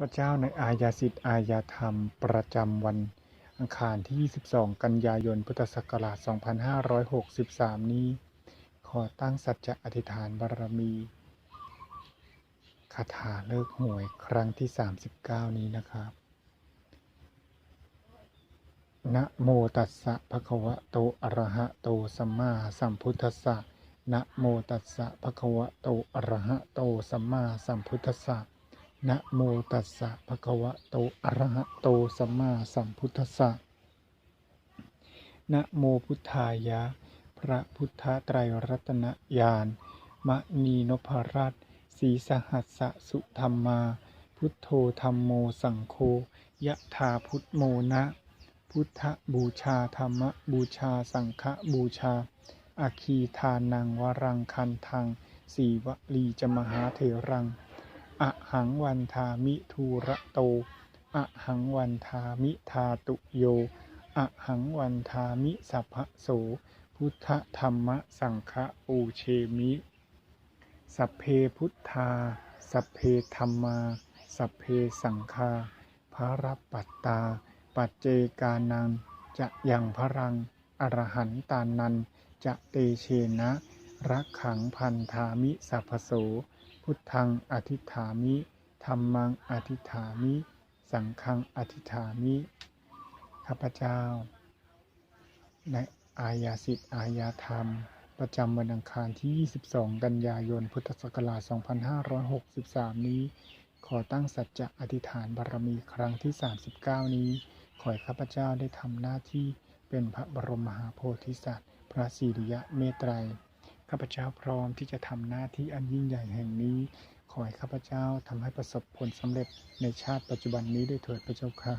พเจ้าในอาญาสิทธิอาญาธรรม ประจำวันอังคารที่ 22 กันยายน พุทธศักราช 2563 นี้ ขอตั้งสัจจะอธิษฐานบารมีคาถาเลิกหวยครั้งที่ 39 นี้นะครับ นะโมตัสสะภะคะวะโต อะระหะโต สัมมาสัมพุทธัสสะ นะโมตัสสะภะคะวะโต อะระหะโต สัมมาสัมพุทธัสสะ นะโมตัสสะภะคะวะโตอะระหะโตสัมมาสัมพุทธัสสะนะโมพุทธายะ พระพุทธไตรรัตนญาณมณีนพรัตน์ศรีสหัสสะสุธรรมา พุทโธธรรมโมสังโฆยะถาพุทโมนะ พุทธบูชาธรรมบูชาสังฆบูชาอาคีทานังวรังคันทังสีวลีจมหาเถรัง อะหังวันทามิทูระโต อะหังวันทามิทาตุโย อะหังวันทามิสัพพะโส พุทธธรรมสังฆปูเชมิ สัพเพพุทธา สัพเพธรรมา สัพเพสังฆาภารับปัตตา ปัจเจกานัง จะยังพรัง อรหันตานัน จะเตเชนะ รักขังพันธามิสัพพโส พุทธังอธิฐามิธรรมังอธิฐามิ สังฆังอธิฐามิข้าพเจ้า ในอาญาสิทธิอาญาธรรม ประจำวันอังคารที่ 22 กันยายน พุทธศักราช 2563 นี้ ขอตั้งสัจจะอธิษฐานบารมีครั้งที่ 39 นี้ ขอให้ข้าพเจ้าได้ทำหน้าที่เป็นพระบรมมหาโพธิสัตว์ พระสิริยะเมตไตร ข้าพเจ้าพร้อมที่จะทำหน้าที่อันยิ่งใหญ่แห่งนี้ ขอให้ข้าพเจ้าทำให้ประสบผลสำเร็จในชาติปัจจุบันนี้ด้วยเถิดพระเจ้าค่ะ